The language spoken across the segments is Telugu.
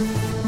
thank you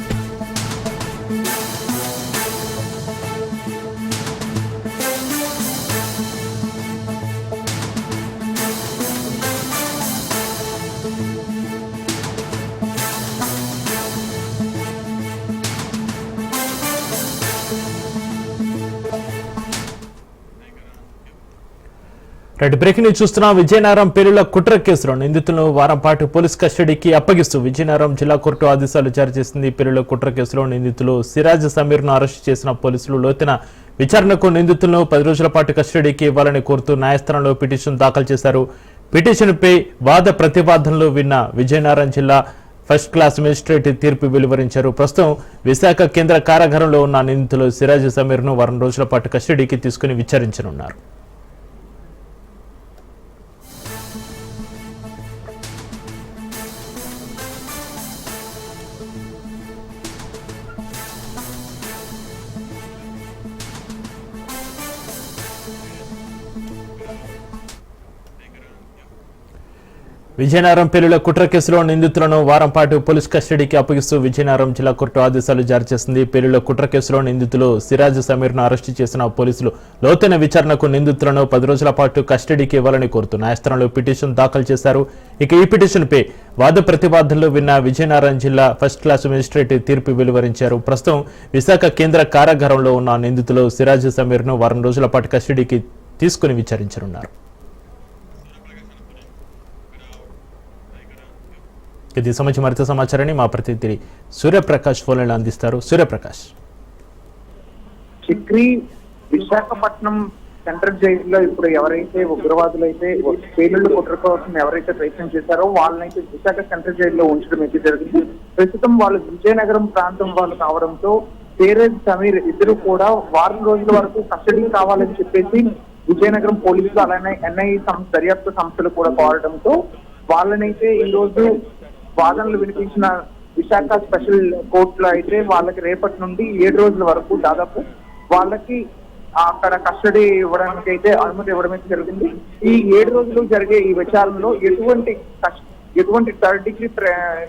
red breaking news చూస్తున్నాం. విజయనగరం పేరుల కుట్ర కేసులో నిందితులను వారం పాటు పోలీస్ కస్టడీకి అప్పగిస్తూ విజయనగరం జిల్లా కోర్టు ఆదేశాలు జారీ చేసింది. పేరుల కుట్ర కేసులో నిందితులు సిరాజ్ సమీర్ను అరెస్ట్ చేసిన పోలీసులు లోతున విచారణకు నిందితులను పది రోజుల పాటు కస్టడీకి ఇవ్వాలని కోరుతూ న్యాయస్థానంలో పిటిషన్ దాఖలు చేశారు. పిటిషన్పై వాద ప్రతివాదనలు విన్న విజయనగరం జిల్లా ఫస్ట్ క్లాస్ మేజిస్ట్రేట్ తీర్పు వెలువరించారు. ప్రస్తుతం విశాఖ కేంద్ర కారాగారంలో ఉన్న నిందితులు సిరాజ్ సమీర్ను వారం రోజుల పాటు కస్టడీకి తీసుకుని విచారించనున్నారు. విజయనగరం పెళ్ళిల కుట్ర కేసులో నిందితులను వారం పాటు పోలీస్ కస్టడీకి అప్పగిస్తూ విజయనగరం జిల్లా కోర్టు ఆదేశాలు జారీ చేసింది. పెళ్ళిల కుట్ర కేసులో నిందితులు సిరాజ్ సమీర్ను అరెస్టు చేసిన పోలీసులు లోతైన విచారణకు నిందితులను పది రోజుల పాటు కస్టడీకి ఇవ్వాలని కోరుతూ న్యాయస్థానంలో పిటిషన్ దాఖలు చేశారు. ఇక ఈ పిటిషన్పై వాద ప్రతివాదనలు విన్న విజయనగరం జిల్లా ఫస్ట్ క్లాస్ మేజిస్ట్రేట్ తీర్పు వెలువరించారు. ప్రస్తుతం విశాఖ కేంద్ర కారాగారంలో ఉన్న నిందితులు సిరాజ్ సమీర్ను వారం రోజుల పాటు కస్టడీకి తీసుకుని విచారించనున్నారు. ఇది సంబంధించి మరింత సమాచారాన్ని మా ప్రతినిధి సూర్యప్రకాష్ ఫోన్లో అందిస్తారు. సూర్యప్రకాష్. చిక్రీ విశాఖపట్నం సెంట్రల్ జైల్లో ఇప్పుడు ఎవరైతే ఉగ్రవాదులు అయితే పేలుళ్ళు కుట్ర కోసం ఎవరైతే ప్రయత్నం చేశారో వాళ్ళనైతే విశాఖ సెంట్రల్ జైల్లో ఉంచడం అయితే జరిగింది. ప్రస్తుతం వాళ్ళు విజయనగరం ప్రాంతం వాళ్ళు కావడంతో పేరేజ్ సమీర్ ఇద్దరు కూడా వారం రోజుల వరకు కస్టడీ కావాలని చెప్పేసి విజయనగరం పోలీసులు అలానే ఎన్ఐ సంస్థ దర్యాప్తు సంస్థలు కూడా కోరడంతో వాళ్ళనైతే ఈ రోజు వాదనలు వినిపించిన విశాఖ స్పెషల్ కోర్టులో అయితే వాళ్ళకి రేపటి నుండి ఏడు రోజుల వరకు దాదాపు వాళ్ళకి అక్కడ కస్టడీ ఇవ్వడానికి అయితే అనుమతి ఇవ్వడం అయితే జరిగింది. ఈ ఏడు రోజులు జరిగే ఈ విచారణలో ఎటువంటి ఎటువంటి థర్డ్ డిగ్రీ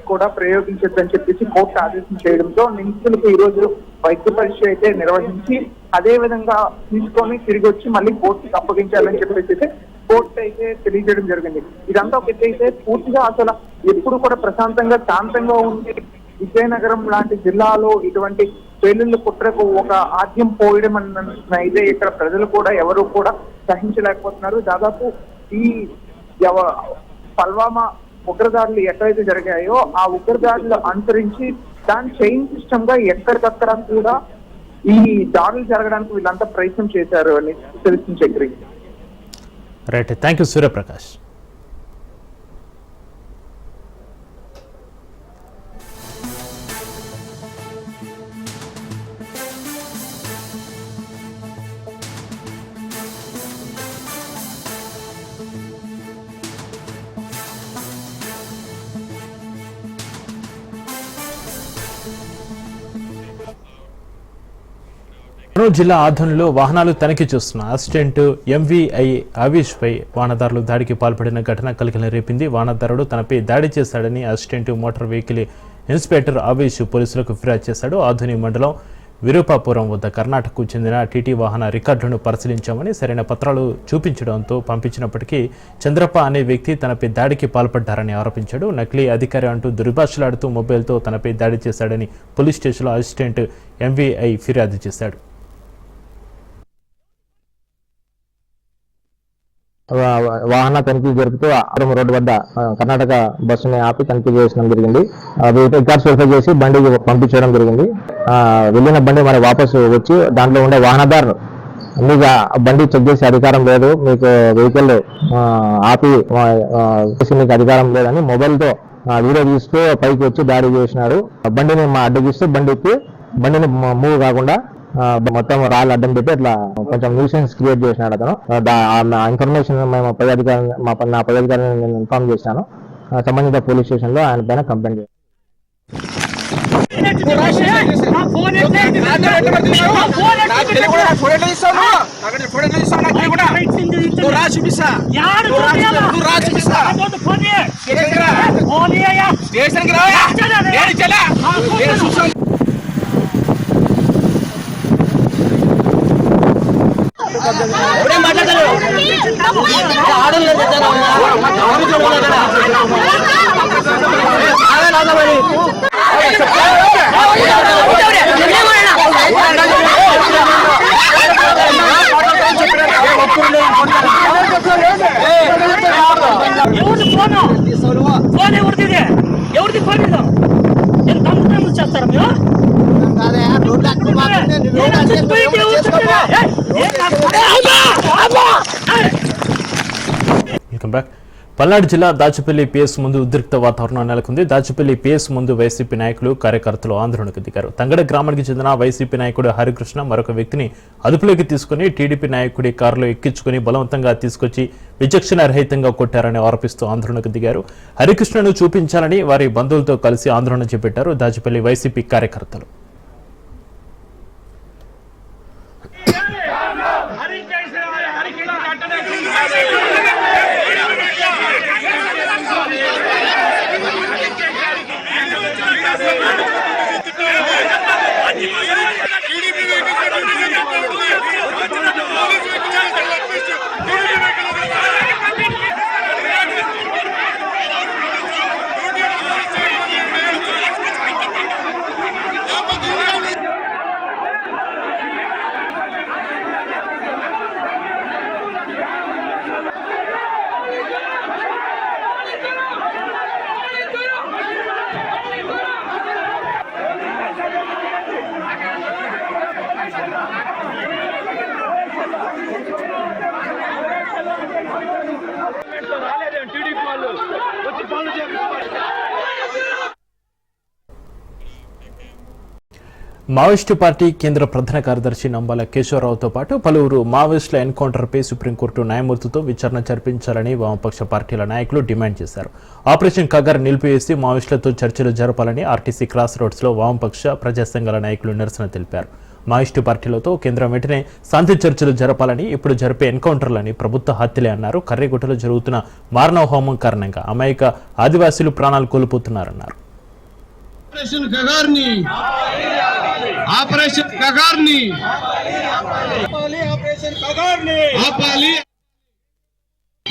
కూడా ప్రయోగించొద్దని చెప్పేసి కోర్టు ఆదేశం చేయడంతో నిందితులకు ఈ రోజు వైద్య పరీక్ష అయితే నిర్వహించి అదే విధంగా తీసుకొని తిరిగి వచ్చి మళ్ళీ కోర్టుకి అప్పగించాలని చెప్పేసి అయితే కోర్టు అయితే తెలియజేయడం జరిగింది. ఇదంతా ఒక అయితే పూర్తిగా అసలు ఎప్పుడు కూడా ప్రశాంతంగా శాంతంగా ఉండే విజయనగరం లాంటి జిల్లాలో ఇటువంటి పేలుళ్ళ కుట్రకు ఒక ఆద్యం పోయడం అన్న అయితే ఇక్కడ ప్రజలు కూడా ఎవరు కూడా సహించలేకపోతున్నారు. దాదాపు ఈ పల్వామా ఉగ్రదాడులు ఎక్కడైతే జరిగాయో ఆ ఉగ్రదాడులు అనుసరించి దాని చైన్ సిస్టమ్గా ఎక్కడికక్కడ కూడా ఈ దాడులు జరగడానికి వీళ్ళంతా ప్రయత్నం చేశారు అని తెలిసింది Chakri right. Thank you Suryaprakash. Kurnool జిల్లా ఆధ్వర్యంలో వాహనాలు తనిఖీ చేస్తున్న అసిస్టెంట్ ఎంవీఐ ఆవేష్ పై వాహనదారులు దాడికి పాల్పడిన ఘటన కలిగిన రేపింది. వాహనదారుడు తనపై దాడి చేశాడని assistant motor vehicle inspector Avesh పోలీసులకు ఫిర్యాదు చేశాడు. ఆధుని మండలం విరూపాపురం వద్ద కర్ణాటకకు చెందిన టీటీ వాహన రికార్డులను పరిశీలించామని సరైన పత్రాలు చూపించడంతో పంపించినప్పటికీ చంద్రప్ప అనే వ్యక్తి తనపై దాడికి పాల్పడ్డారని ఆరోపించాడు. నకిలీ అధికారి అంటూ దుర్భాషలాడుతూ మొబైల్తో తనపై దాడి చేశాడని పోలీస్ స్టేషన్లో అసిస్టెంట్ ఎంవీఐ ఫిర్యాదు చేశాడు. వాహన తనిఖీ జరుపుతూ ఆరం రోడ్డు వద్ద కర్ణాటక బస్సుని ఆపి తనిఖీ చేయడం జరిగింది. అది రికార్డ్స్ వెరిఫై చేసి బండికి పంపించడం జరిగింది. వెళ్ళిన బండి మరి వాపసు వచ్చి దాంట్లో ఉండే వాహనదారు మీకు బండి చెక్ చేసే అధికారం లేదు. మీకు వెహికల్ ఆపి చేసి మీకు అధికారం లేదని మొబైల్తో వీడియో తీస్తూ పైకి వచ్చి దాడి చేసినారు. బండిని మా అడ్డగిస్తూ బండి ఎక్కి బండిని మూవ్ కాకుండా మొత్తం రాళ్ళు అడ్డం పెట్టి అట్లా కొంచెం న్యూసెన్స్ క్రియేట్ చేసినాడు అతను. ఆ, ఇన్ఫర్మేషన్ మేము పై అధికారి మా నా పై అధికారిని నేను ఇన్ఫార్మ్ చేశాను. సంబంధిత పోలీస్ స్టేషన్లో ఆయన పైన కంప్లైంట్ చేశాను. స్టేషన్ కి రా నేను చెల్లా నేను ఎవరిది ఫోను ఫోన్ ఎవరిది ఎవరిది ఫోన్ ఇది నేను దమ్ము చేస్తారా మీరు వెల్కమ్ బ్యాక్ పల్నాడు జిల్లా దాచిపల్లి పిఎస్ ముందు ఉద్రిక్త వాతావరణం నెలకొంది. దాచిపల్లి పిఎస్ ముందు వైసీపీ నాయకులు కార్యకర్తలు ఆందోళనకు దిగారు. తంగడ గ్రామానికి చెందిన వైసీపీ నాయకుడు హరికృష్ణ మరొక వ్యక్తిని అదుపులోకి తీసుకుని టీడీపీ నాయకుడి కారులో ఎక్కించుకుని బలవంతంగా తీసుకొచ్చి విచక్షణ రహితంగా కొట్టారని ఆరోపిస్తూ ఆందోళనకు దిగారు. హరికృష్ణను చూపించాలని వారి బంధువులతో కలిసి ఆందోళన చేపట్టారు దాచిపల్లి వైసీపీ కార్యకర్తలు. మావోయిస్టు పార్టీ కేంద్ర ప్రధాన కార్యదర్శి నంబాల కేశవరావుతో పాటు పలువురు మావోయిస్టుల ఎన్కౌంటర్పై సుప్రీంకోర్టు న్యాయమూర్తితో విచారణ జరిపించాలని వామపక్ష పార్టీల నాయకులు డిమాండ్ చేశారు. ఆపరేషన్ కగర్ నిలిపివేసి మావోయిస్టులతో చర్చలు జరపాలని ఆర్టీసీ క్రాస్ రోడ్స్లో వామపక్ష ప్రజా సంఘాల నాయకులు నిరసన తెలిపారు. మావోయిస్టు పార్టీలతో కేంద్రం వెంటనే శాంతి చర్చలు జరపాలని ఇప్పుడు జరిపే ఎన్కౌంటర్లని ప్రభుత్వ హత్యలే అన్నారు. కర్రెగుట్టలో జరుగుతున్న మారణవ హోమం కారణంగా అమాయక ఆదివాసీలు ప్రాణాలు కోల్పోతున్నారన్నారు. Operation గగార్ని operation గగార్ని. ఆపాలి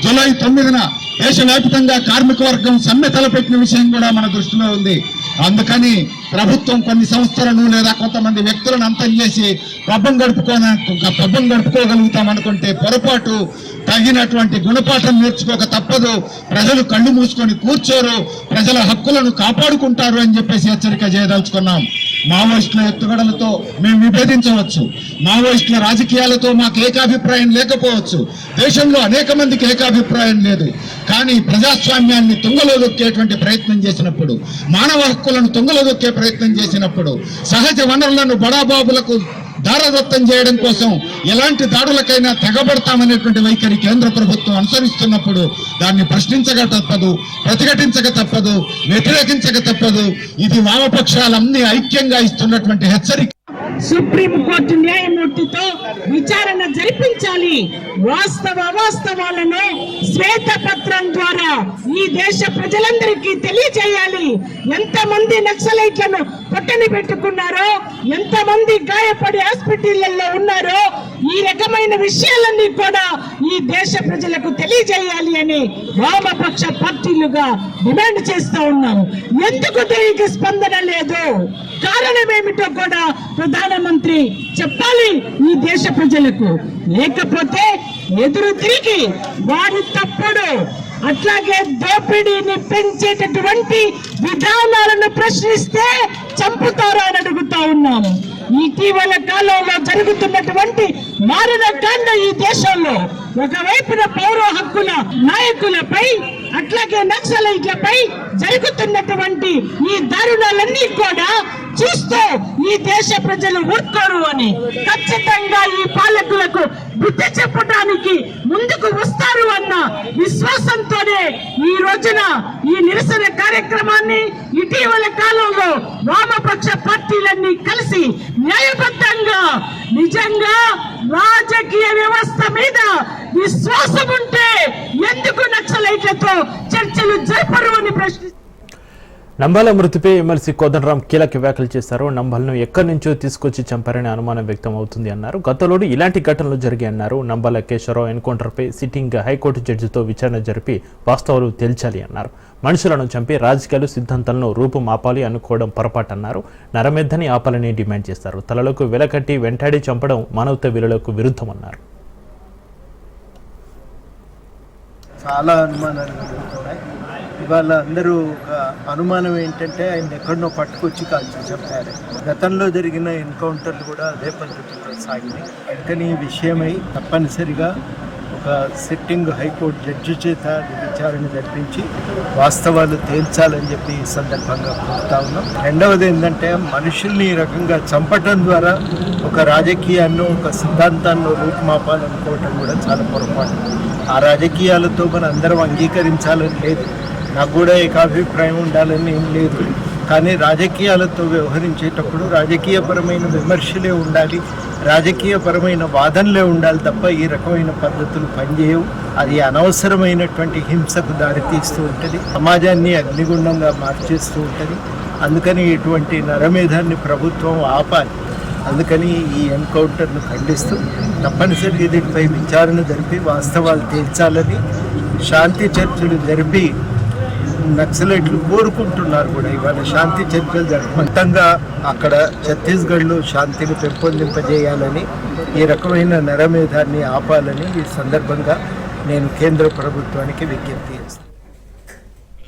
జూలై తొమ్మిదిన దేశవ్యాప్తంగా కార్మిక వర్గం సమ్మె తలపెట్టిన విషయం కూడా మన దృష్టిలో ఉంది. అందుకని ప్రభుత్వం కొన్ని సంస్థలను లేదా కొంతమంది వ్యక్తులను అంతం చేసి పబ్బం గడుపుకోన పబ్బం గడుపుకోగలుగుతాం అనుకుంటే పొరపాటు తగినటువంటి గుణపాఠం నేర్చుకోక తప్పదు. ప్రజలు కళ్ళు మూసుకొని కూర్చోరు. ప్రజల హక్కులను కాపాడుకుంటారు అని చెప్పేసి హెచ్చరిక చేయదలుచుకున్నాం. మావోయిస్టుల ఎత్తుగడలతో మేము విభేదించవచ్చు. మావోయిస్టుల రాజకీయాలతో మాకు ఏకాభిప్రాయం లేకపోవచ్చు. దేశంలో అనేక మందికి అభిప్రాయం లేదు. కానీ ప్రజాస్వామ్యాన్ని తుంగలో దొక్కేటువంటి ప్రయత్నం చేసినప్పుడు మానవ హక్కులను తుంగలో దొక్కే ప్రయత్నం చేసినప్పుడు సహజ వనరులను బడాబాబులకు దారదత్తం చేయడం కోసం ఎలాంటి దాడులకైనా తెగబడతామనేటువంటి వైఖరి కేంద్ర ప్రభుత్వం అనుసరిస్తున్నప్పుడు దాన్ని ప్రశ్నించక తప్పదు ప్రతిఘటించక తప్పదు వ్యతిరేకించక తప్పదు. ఇది వామపక్షాలన్నీ ఐక్యంగా ఇస్తున్నటువంటి హెచ్చరిక. సుప్రీం కోర్టు న్యాయమూర్తితో విచారణ జరిపించాలి. వాస్తవ అవాస్తవాలను శ్వేతపత్రం ద్వారా ఈ దేశ ప్రజలందరికీ తెలియజేయాలి. ఎంతమంది నక్సలైట్లను పట్టని పెట్టుకున్నారో ఎంతమంది గాయపడి హాస్పిటళ్ళలో ఉన్నారో ఈ రకమైన విషయాలన్నీ కూడా ఈ దేశ ప్రజలకు తెలియజేయాలి అని వామపక్ష పార్టీలుగా డిమాండ్ చేస్తూ ఉన్నాము ఎందుకు దీనికి స్పందన లేదు? కారణం ఏమిటో కూడా ప్రధానమంత్రి చెప్పాలి ఈ దేశ ప్రజలకు. లేకపోతే ఎదురు తిరిగి వారి తప్పుడు అట్లాగే దోపిడీని పెంచేటటువంటి విధానాలను ప్రశ్నిస్తే చంపుతారా అని అడుగుతా ఉన్నాము ఇటీవల కాలంలో జరుగుతున్నటువంటి మారిన కాండ ఈ దేశంలో ఒకవైపున పౌర హక్కుల నాయకులపై అట్లాగే నక్సలైట్లపై జరుగుతున్నటువంటి ఈ దారుణాలన్నీ కూడా చూస్తూ ఈ దేశ ప్రజలు ఊరుకోరు అని ఖచ్చితంగా ఈ పాలకులకు బుద్ధి చెప్పడానికి ముందుకు వస్తారు అన్న విశ్వాసంతోనే ఈ రోజున ఈ నిరసన కార్యక్రమాన్ని ఇటీవల కాలంలో వామపక్ష పార్టీలన్నీ కలిసి న్యాయబద్ధంగా నిజంగా రాజకీయ వ్యవస్థ మీద విశ్వాసం ఉంటే ఎందుకు నక్సలైట్లతో చర్చలు జరపరు అని ప్రశ్నిస్తారు నంబాల మృతిపై ఎమ్మెల్సీ కోదండరాం కీలక వ్యాఖ్యలు చేశారు. నంబల్ను ఎక్కడి నుంచో తీసుకొచ్చి చంపారని అనుమానం వ్యక్తం అవుతుంది అన్నారు. గతంలో ఇలాంటి ఘటనలు జరిగాయన్నారు నంబాల కేశవరావు ఎన్కౌంటర్పై సిట్టింగ్ హైకోర్టు జడ్జితో విచారణ జరిపి వాస్తవాలు తేల్చాలి అన్నారు. మనుషులను చంపి రాజకీయాలు సిద్ధాంతాలను రూపుమాపాలి అనుకోవడం పొరపాటు అన్నారు నరమెద్దని ఆపాలని డిమాండ్ చేశారు తలలకు వెలకట్టి వెంటాడి చంపడం మానవత విలువలకు విరుద్ధమన్నారు. చాలా అనుమానాలు ఇవాళ అందరూ ఒక అనుమానం ఏంటంటే ఆయన ఎక్కడనో పట్టుకొచ్చి కాల్చి చంపారు గతంలో జరిగిన ఎన్కౌంటర్లు కూడా అదే పద్ధతిలో సాగినాయి. అందుకని ఈ విషయమై తప్పనిసరిగా ఒక సిట్టింగ్ హైకోర్టు జడ్జి చేత విచారణ జరిపించి వాస్తవాలు తేల్చాలని చెప్పి ఈ సందర్భంగా కోరుతా ఉన్నాం. రెండవది ఏంటంటే మనుషుల్ని ఈ రకంగా చంపటం ద్వారా ఒక రాజకీయాన్ని ఒక సిద్ధాంతాన్ని రూపుమాపాలనుకోవటం కూడా చాలా పొరపాటు. ఆ రాజకీయాలతో మనం అందరం అంగీకరించాలని లేదు. నాకు కూడా ఏకాభిప్రాయం ఉండాలని ఏం లేదు. కానీ రాజకీయాలతో వ్యవహరించేటప్పుడు రాజకీయపరమైన విమర్శలే ఉండాలి రాజకీయపరమైన వాదనలే ఉండాలి తప్ప ఈ రకమైన పద్ధతులు పనిచేయవు. అది అనవసరమైనటువంటి హింసకు దారితీస్తూ ఉంటుంది సమాజాన్ని అగ్నిగుండంగా మార్చేస్తూ ఉంటుంది. అందుకని ఇటువంటి నరమేధాన్ని ప్రభుత్వం ఆపాలి. అందుకని ఈ ఎన్కౌంటర్ను ఖండిస్తూ తప్పనిసరిగా దీనిపై విచారణ జరిపి వాస్తవాలు తేల్చాలని శాంతి చర్చలు జరిపి నక్సలైట్లు కోరుకుంటున్నారు కూడా. ఇవాళ శాంతి చర్చలు జరుపు అక్కడ ఛత్తీస్గఢ్లో శాంతిని పెంపొందింపజేయాలని ఈ రకమైన నరమేధాన్ని ఆపాలని ఈ సందర్భంగా నేను కేంద్ర ప్రభుత్వానికి విజ్ఞప్తి చేస్తాను.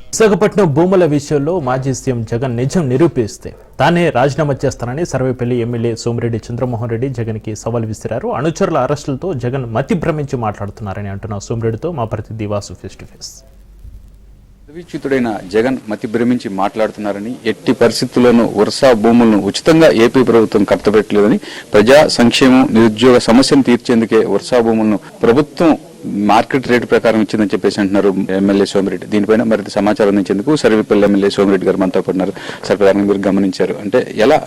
విశాఖపట్నం భూముల విషయంలో మాజీ సీఎం జగన్ నిజం నిరూపిస్తే తానే రాజీనామా చేస్తానని సర్వేపల్లి ఎమ్మెల్యే సోమిరెడ్డి చంద్రమోహన్ రెడ్డి జగన్కి సవాల్ విసిరారు. అనుచరుల అరెస్టులతో జగన్ మతి భ్రమించి మాట్లాడుతున్నారని అంటున్న సోమిరెడ్డితో మా ప్రతినిధి వాసు ఫేస్ టు ఫేస్ విచ్యుతుడైన జగన్ మతి భ్రమించి మాట్లాడుతున్నారని ఎట్టి పరిస్థితుల్లోనూ వరుస భూములను ఉచితంగా ఏపీ ప్రభుత్వం కట్టబెట్టలేదని ప్రజా సంక్షేమం నిరుద్యోగ సమస్యను తీర్చేందుకే వరుస భూములను ప్రభుత్వం మార్కెట్ రేటు ప్రకారం ఇచ్చిందని చెప్పేసి అంటున్నారు ఎమ్మెల్యే సోమిరెడ్డి. దీనిపైన మరింత సమాచారం అందించేందుకు సర్వేపల్లి ఎమ్మెల్యే సోమిరెడ్డి గారు మనతో పడినారు సార్ ప్రధానంగా మీరు గమనించారు. అంటే ఎలా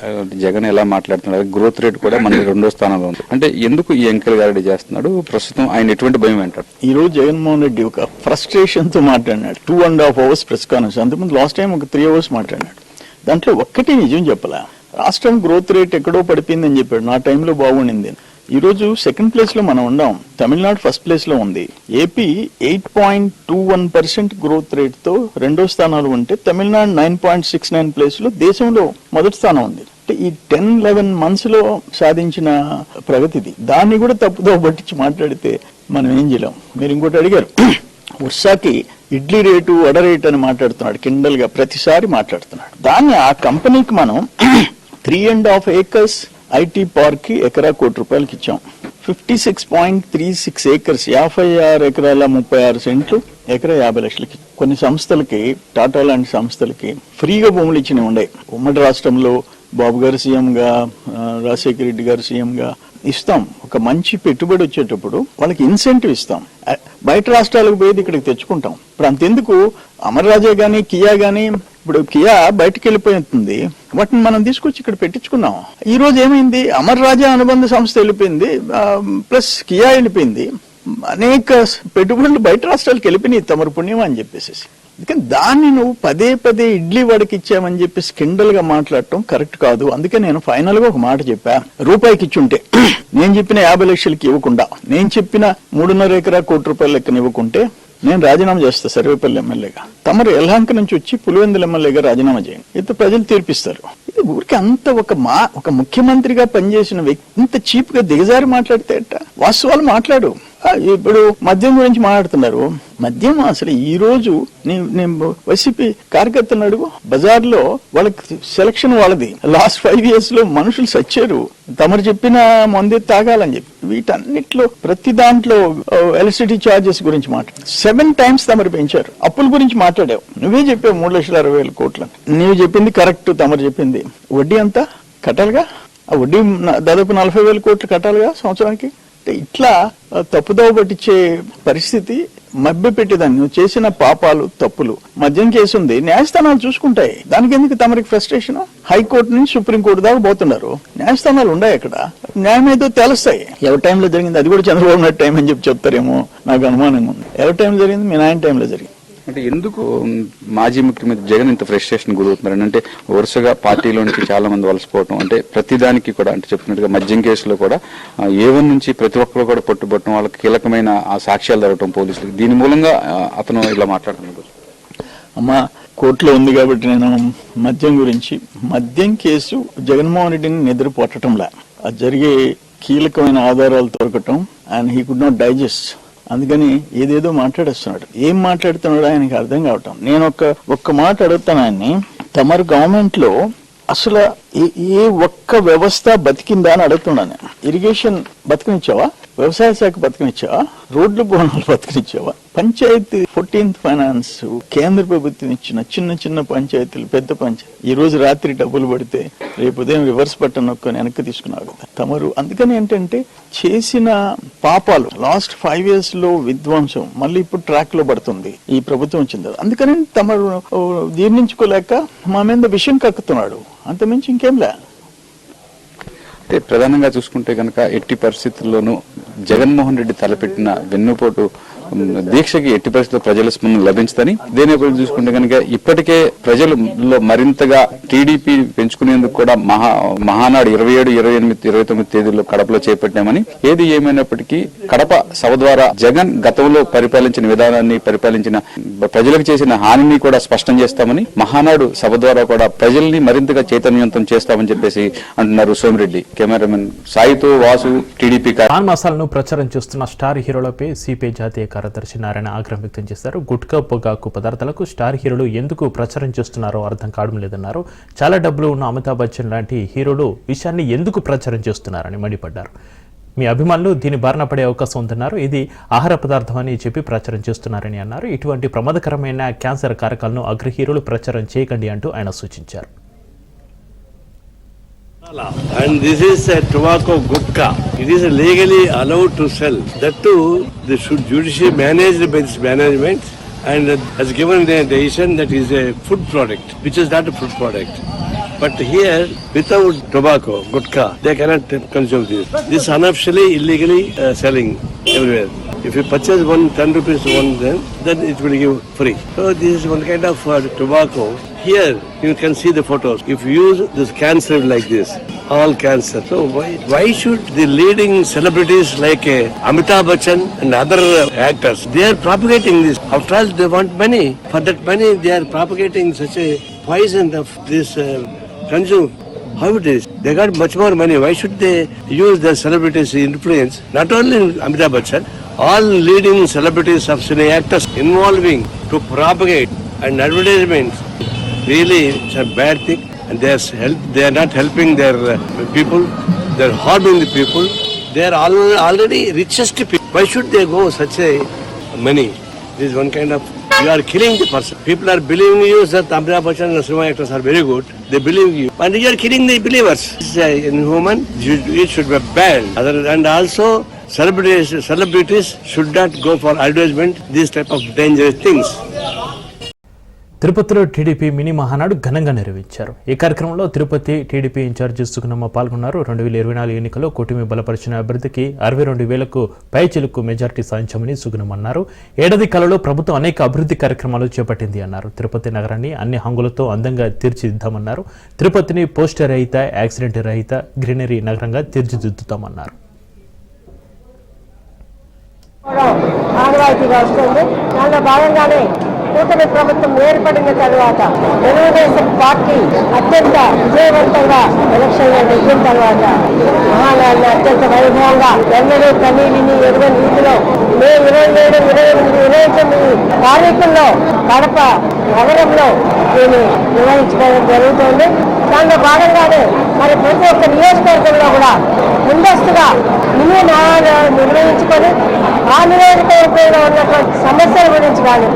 జగన్ ఎలా మాట్లాడుతున్నారు? గ్రోత్ రేట్ కూడా మనకి రెండో స్థానంలో ఉంది. అంటే ఎందుకు ఈ ఎంకల్ గారెడ్డి చేస్తున్నాడు? ప్రస్తుతం ఆయన ఎటువంటి భయం అంటారు? ఈ రోజు జగన్మోహన్ రెడ్డి ఒక ఫ్రస్ట్రేషన్తో మాట్లాడినాడు. Two and half hours press conference అంతకుముందు లాస్ట్ టైం ఒక త్రీ అవర్స్ మాట్లాడినాడు. దాంట్లో ఒక్కటి నిజం చెప్పలా? రాష్ట్రం గ్రోత్ రేట్ ఎక్కడో పడిపోయిందని చెప్పాడు. నా టైంలో బాగుండింది ఈరోజు సెకండ్ ప్లేస్లో మనం ఉన్నాం తమిళనాడు ఫస్ట్ ప్లేస్లో ఉంది. AP eight point two one percent growth రేట్తో రెండో స్థానాలు ఉంటే Tamil Nadu nine point six nine ప్లేస్లో దేశంలో మొదటి స్థానం ఉంది. అంటే ఈ టెన్ లెవెన్ మంత్స్లో సాధించిన ప్రగతిది దాన్ని కూడా తప్పుదో పట్టించి మాట్లాడితే మనం ఏం చేయలేం. మీరు ఇంకోటి అడిగారు. ఉర్సాకి ఇడ్లీ రేటు వడ రేటు అని మాట్లాడుతున్నాడు. కిండల్గా ప్రతిసారి మాట్లాడుతున్నాడు. దాన్ని ఆ కంపెనీకి మనం three and half acres IT పార్క్కి ఎకరా కోటి రూపాయలకి ఇచ్చాం. Fifty six point three six acres యాభై ఆరు ఎకరాల ముప్పై ఆరు సెంట్లు ఎకరా యాభై లక్షలకి. కొన్ని సంస్థలకి టాటా లాంటి సంస్థలకి ఫ్రీగా భూములు ఇచ్చినవి ఉండే ఉమ్మడి రాష్ట్రంలో బాబు గారు సీఎంగా ఆ, రాజశేఖర రెడ్డి గారు సీఎంగా ఇస్తాం. ఒక మంచి పెట్టుబడి వచ్చేటప్పుడు వాళ్ళకి ఇన్సెంటివ్ ఇస్తాం. బయట రాష్ట్రాలకు పోయేది ఇక్కడికి తెచ్చుకుంటాం. ఇప్పుడు అంతెందుకు? అమర్ కానీ గానీ కియా గానీ ఇప్పుడు కియా బయటకు వెళ్ళిపోతుంది వాటిని మనం తీసుకొచ్చి ఇక్కడ పెట్టించుకున్నాం. ఈ రోజు ఏమైంది? అమర్ రాజా అనుబంధ సంస్థ వెళ్ళిపోయింది. ప్లస్ కియా వెళ్ళిపోయింది. అనేక పెట్టుబడులు బయట రాష్ట్రాలకు వెళ్ళిపోయినాయి. తమరు పుణ్యం అని చెప్పేసి అందుకని దాన్ని నువ్వు పదే పదే ఇడ్లీ వాడికి ఇచ్చామని చెప్పేసి కిండల్గా మాట్లాడటం కరెక్ట్ కాదు. అందుకే నేను ఫైనల్గా ఒక మాట చెప్పా. రూపాయికి ఇచ్చుంటే నేను చెప్పిన యాభై లక్షలకి ఇవ్వకుండా నేను చెప్పిన మూడున్నర ఎకరా కోటి రూపాయల లెక్కన ఇవ్వకుంటే నేను రాజీనామా చేస్తా సర్వేపల్లి ఎమ్మెల్యేగా. తమరు ఎల్హాంక నుంచి వచ్చి పులివెందుల ఎమ్మెల్యేగా రాజీనామా చేయండి. ఇది ప్రజలు తీర్పిస్తారు. ఇది ఊరికి అంత ఒక మా ఒక ముఖ్యమంత్రిగా పనిచేసిన వ్యక్తి ఇంత చీప్గా దిగజారి మాట్లాడితే వాస్తవాలు మాట్లాడు. ఇప్పుడు మద్యం గురించి మాట్లాడుతున్నారు. మద్యం అసలు ఈ రోజు నేను వైసీపీ కార్యకర్తలను అడుగు బజార్లో వాళ్ళకి సెలక్షన్ వాళ్ళది. లాస్ట్ ఫైవ్ ఇయర్స్లో మనుషులు సచ్చారు. తమరు చెప్పిన మంది తాగాలని చెప్పి. వీటన్నిట్లో ప్రతి దాంట్లో ఎలక్ట్రిసిటీ చార్జెస్ గురించి మాట్లాడు. సెవెన్ టైమ్స్ తమరు పెంచారు. అప్పుల గురించి మాట్లాడావు. నువ్వే చెప్పావు మూడు లక్షల అరవై వేల కోట్లు నువ్వు చెప్పింది కరెక్ట్ తమరు చెప్పింది. వడ్డీ అంతా కట్టాలిగా? ఆ వడ్డీ దాదాపు నలభై వేల కోట్లు కట్టాలిగా సంవత్సరానికి? అంటే ఇట్లా తప్పుదోవ పట్టించే పరిస్థితి మభ్య పెట్టేదాన్ని. నువ్వు చేసిన పాపాలు తప్పులు. మద్యం కేసు ఉంది. న్యాయస్థానాలు చూసుకుంటాయి. దానికి ఎందుకు తమరికి ఫ్రస్ట్రేషన్? హైకోర్టు నుంచి సుప్రీంకోర్టు దాకా పోతున్నారు. న్యాయస్థానాలు ఉన్నాయి అక్కడ. న్యాయం ఏదో తెలుస్తాయి. ఎవరి టైంలో జరిగింది? అది కూడా చంద్రబాబు నాయుడు టైం అని చెప్పి చెప్తారేమో. నాకు అనుమానంగా ఉంది. ఎవరి టైంలో జరిగింది? మీ నాయన టైంలో జరిగింది. అంటే ఎందుకు మాజీ ముఖ్యమంత్రి జగన్ ఇంత ఫ్రస్ట్రేషన్ గురవుతున్నారు? అంటే వరుసగా పార్టీలోనికి చాలా మంది వలసిపోవటం అంటే ప్రతిదానికి కూడా అంటే చెప్పినట్టుగా మద్యం కేసులో కూడా ఏవన్ నుంచి ప్రతి ఒక్కరు కూడా పట్టుబట్టడం వాళ్ళకి కీలకమైన ఆ సాక్ష్యాలు జరగటం పోలీసులకు. దీని మూలంగా అతను ఇలా మాట్లాడుతున్నారు అమ్మా కోర్టులో ఉంది కాబట్టి నేను మద్యం గురించి. మద్యం కేసు జగన్మోహన్ రెడ్డిని నిద్రపోట్టడంలా అది జరిగే కీలకమైన ఆధారాలు దొరకటం and he could not digest అందుకని ఏదేదో మాట్లాడేస్తున్నాడు. ఏం మాట్లాడుతున్నాడు ఆయనకి అర్థం కావటం. నేను ఒక ఒక్క మాట అడుగుతాను ఆయన్ని. తమరు గవర్నమెంట్లో అసలు ఏ- ఒక్క వ్యవస్థ బతికిందా అని అడుగుతున్నాను నేను. ఇరిగేషన్ బతికినిచ్చావా? వ్యవసాయ శాఖ బతికినిచ్చావా? రోడ్లు బోనాలు బతికినిచ్చావా? పంచాయతీ ఫోర్టీన్త్ ఫైనాన్స్ కేంద్ర ప్రభుత్వం ఇచ్చిన చిన్న చిన్న పంచాయతీలు పెద్ద పంచాయతీ. ఈ రోజు రాత్రి డబ్బులు పడితే రేపు ఉదయం రివర్స్ బటన్ నొక్కొని వెనక్కి తీసుకున్నారు తమరు అందుకని ఏంటంటే చేసిన పాపాలు లాస్ట్ ఫైవ్ ఇయర్స్లో విధ్వంసం మళ్ళీ ఇప్పుడు ట్రాక్లో పడుతుంది ఈ ప్రభుత్వం వచ్చింది అందుకని తమరు జీర్ణించుకోలేక మా మీద విషయం కక్కుతున్నాడు. అంతమించి ఇంకేం లే. అంటే ప్రధానంగా చూసుకుంటే కనుక ఎట్టి పరిస్థితుల్లోనూ జగన్మోహన్ రెడ్డి తలపెట్టిన వెన్నుపోటు దీక్షకి ఎట్టి పరిస్థితుల్లో ప్రజల స్పందన లభించదని దేని గురించి చూసుకుంటే కనుక ఇప్పటికే ప్రజలలో మరింతగా టీడీపీ పెంచుకునేందుకు కూడా మహా మహానాడు ఇరవై ఏడు ఇరవై ఎనిమిది ఇరవై తొమ్మిది తేదీల్లో కడపలో చేపట్టామని ఏది ఏమైనప్పటికీ కడప సభ ద్వారా జగన్ గతంలో పరిపాలించిన విధానాన్ని పరిపాలించిన ప్రజలకు చేసిన హానిని కూడా స్పష్టం చేస్తామని మహానాడు సభ ద్వారా కూడా ప్రజల్ని మరింతగా చైతన్యవంతం చేస్తామని చెప్పేసి అంటున్నారు సోమిరెడ్డి. కెమెరామెన్ సాయితో వాసు టీడీపీ మసాలను ప్రచారం చేస్తున్న స్టార్ హీరోలపై సిపిఐ జాతీయ కార్యదర్శి నారాయణ ఆగ్రహం వ్యక్తం చేశారు. గుట్కా పొగాకు పదార్థాలకు స్టార్ హీరోలు ఎందుకు ప్రచారం చేస్తున్నారో అర్థం కావడం లేదన్నారు. చాలా డబ్బులు ఉన్న అమితాబ్ బచ్చన్ లాంటి హీరోలు విషయాన్ని ఎందుకు ప్రచారం చేస్తున్నారని మండిపడ్డారు. మీ అభిమానులు దీని బారిన పడే అవకాశం ఉందన్నారు. ఇది ఆహార పదార్థం అని చెప్పి ప్రచారం చేస్తున్నారని అన్నారు. ఇటువంటి ప్రమాదకరమైన క్యాన్సర్ కారకాలను అగ్ర హీరోలు ప్రచారం చేయకండి అంటూ ఆయన సూచించారు. And this is a tobacco gutka. It is legally allowed to sell. That too, the should judicially managed by this management and has given the decision that is a food product, which is not a food product. But here, without tobacco, gutka, they cannot consume this. This is unofficially, illegally uh, selling everywhere. If you purchase one 10 rupees one, then then it will give free. So this is one kind of uh, tobacco. Here you can see the photos. If you use this cancer like this, all cancer. So why why should the leading celebrities like uh, Amitabh Bachchan and other uh, actors they are propagating this? After all, they want money. For that money, they are propagating such a poison of this uh, consume. How it is? They got much more money. Why should they use their celebrities' influence? Not only Amitabh Bachchan, all leading celebrities of cine actors involving to propagate and advertisements. Really, it's a bad thing. And they are help. They are not helping their uh, people. They are harming the people. They are al- already richest people. Why should they go such a money? This is one kind of you are killing the person. People are believing you that Amitabh Bachchan and cinema actors are very good. They believe you, and you are killing the believers. Uh, inhuman. It should be banned. And also celebrities celebrities should not go for advertisement. These type of dangerous things. తిరుపతిలో టీడీపీ మినీ మహానాడు ఘనంగా నిర్వహించారు. ఈ కార్యక్రమంలో తిరుపతి టీడీపీ ఇన్ఛార్జి సుగుణమ్మ పాల్గొన్నారు. రెండు వేల ఇరవై నాలుగు ఎన్నికల్లో కూటమి బలపరిచిన అభ్యర్థికి అరవై రెండు వేలకు పైచిలుకు మెజార్టీ సాధించామని సుగుణం అన్నారు. ఏడాది కాలంలో ప్రభుత్వం అనేక అభివృద్ధి కార్యక్రమాలు చేపట్టింది అన్నారు. తిరుపతి నగరాన్ని అన్ని హంగులతో అందంగా తీర్చిదిద్దామన్నారు. తిరుపతిని పోస్టర్ రహిత యాక్సిడెంట్ రహిత గ్రీనరీ నగరంగా తీర్చిదిద్దుతామన్నారు. ఆనవాయితీగా వస్తుంది భాగంగానే కూటమి ప్రభుత్వం ఏర్పడిన తర్వాత తెలుగుదేశం పార్టీ అత్యంత విజయవంతంగా ఎలక్షన్లో నెగ్గిన తర్వాత మహానాడిని అత్యంత వైభవంగా ఎన్నడూ కనీవిని ఎరుగని రీతిలో మే ఇరవై ఏడు ఇరవై ఎనిమిది ఇరవై తొమ్మిది తారీఖుల్లో కడప నగరంలో దీన్ని నిర్వహించుకోవడం జరుగుతోంది. దానిలో భాగంగానే మరి ప్రతి ఒక్క నియోజకవర్గంలో కూడా ముందస్తుగా మినీ నిర్వహించుకొని ఆ ఉన్నటువంటి సమస్యల గురించి కానీ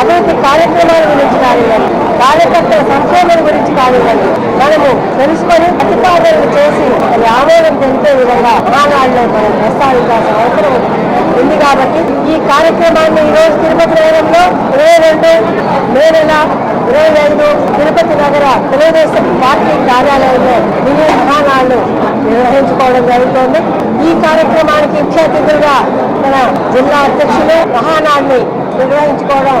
అభివృద్ధి కార్యక్రమాల గురించి కానివ్వండి కార్యకర్తల సంక్షేమం గురించి కానివ్వండి మనము తెలుసుకొని ప్రతిపాదనలు చేసి అది ఆమోదం తెలిపే విధంగా మహానాడులో మనం ప్రస్తావించాల్సిన అవసరం ఉంది. కాబట్టి ఈ కార్యక్రమాన్ని ఈ రోజు తిరుపతి నగరంలో ఇరవై రెండు మే నెల ఇరవై ఐదు తిరుపతి నగర తెలుగుదేశం పార్టీ కార్యాలయంలో మినీ మహానాడును నిర్వహించుకోవడం జరుగుతోంది. ఈ కార్యక్రమానికి ఇచ్చే అతిథులుగా మన జిల్లా అధ్యక్షులు మహానాడిని నిర్వహించుకోవడం